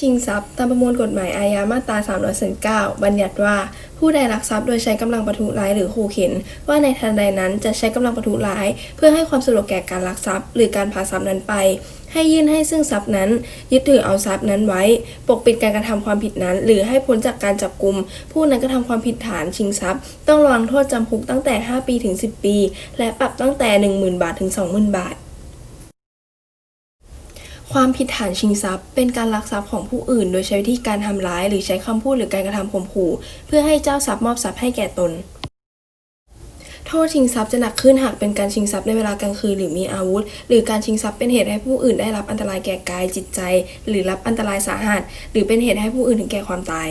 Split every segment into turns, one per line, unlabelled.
ชิงทรัพย์ตามประมวลกฎหมายอาญามาตรา339บัญญัติว่า ผู้ใดลักทรัพย์โดยใช้กำลังประทุร้ายหรือขู่เข็น ว่าในทันใดนั้นจะใช้กำลังประทุร้าย เพื่อให้ความสะดวกแก่การลักทรัพย์ หรือการพาทรัพย์นั้นไป ให้ยื่นให้ซึ่งทรัพย์นั้น ยึดถือเอาทรัพย์นั้นไว้ ปกปิดการกระทำความผิดนั้น หรือให้พ้นจากการจับกุม ผู้นั้นกระทำความผิดฐานชิงทรัพย์ ต้องระวังโทษจำคุกตั้งแต่ 5 ปีถึง 10 ปี และปรับตั้งแต่ 10,000 บาทถึง 20,000 บาท ความผิดฐานชิงทรัพย์ เป็นการลักทรัพย์ของผู้อื่น โดยใช้วิธีการทำร้าย หรือใช้คำพูดหรือการกระทำข่มขู่ เพื่อให้เจ้าทรัพย์มอบทรัพย์ให้แก่ตน โทษชิงทรัพย์จะหนักขึ้นหากเป็นการชิงทรัพย์ในเวลากลางคืนหรือมีอาวุธ หรือการชิงทรัพย์เป็นเหตุให้ผู้อื่นได้รับอันตรายแก่กายจิตใจ หรือรับอันตรายสาหัส หรือเป็นเหตุให้ผู้อื่นถึงแก่ความตาย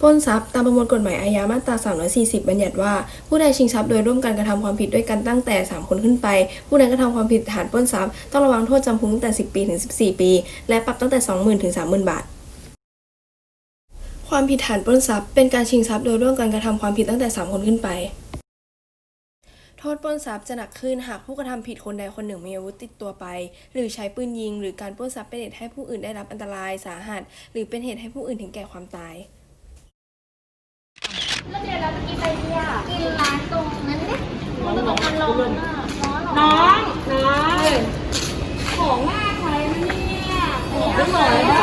ปล้นทรัพย์ตามประมวลกฎหมายอาญามาตรา 340 บัญญัติว่า ผู้ใดชิงทรัพย์โดยร่วมกันกระทำความผิดด้วยกันตั้งแต่ 3 คนขึ้นไป ผู้นั้นกระทำความผิดฐานปล้นทรัพย์ต้องระวังโทษจำคุกตั้งแต่ 10 ปีถึง 14 ปี และปรับตั้งแต่ 20,000ถึง30,000 บาทความผิดฐานปล้นทรัพย์เป็นการชิงทรัพย์โดยร่วมกันกระทำความผิดตั้งแต่ 3 คนขึ้นไป โทษปล้นทรัพย์จะหนักขึ้นหากผู้กระทำผิดคนใดคนหนึ่งมีอาวุธติดตัวไป หรือใช้ปืนยิง หรือการปล้นทรัพย์เป็นเหตุให้ผู้อื่นได้รับอันตรายสาหัส หรือเป็นเหตุให้ผู้อื่นถึงแก่ความตาย
แล้วเดี๋ยวเราจะกินอะไรดีอะกินร้านตรงนั้นเนี่ยตรงมันลงอะร้อนหรอ
น้องน้องของมากใครเนี่ยของไม่เหมือน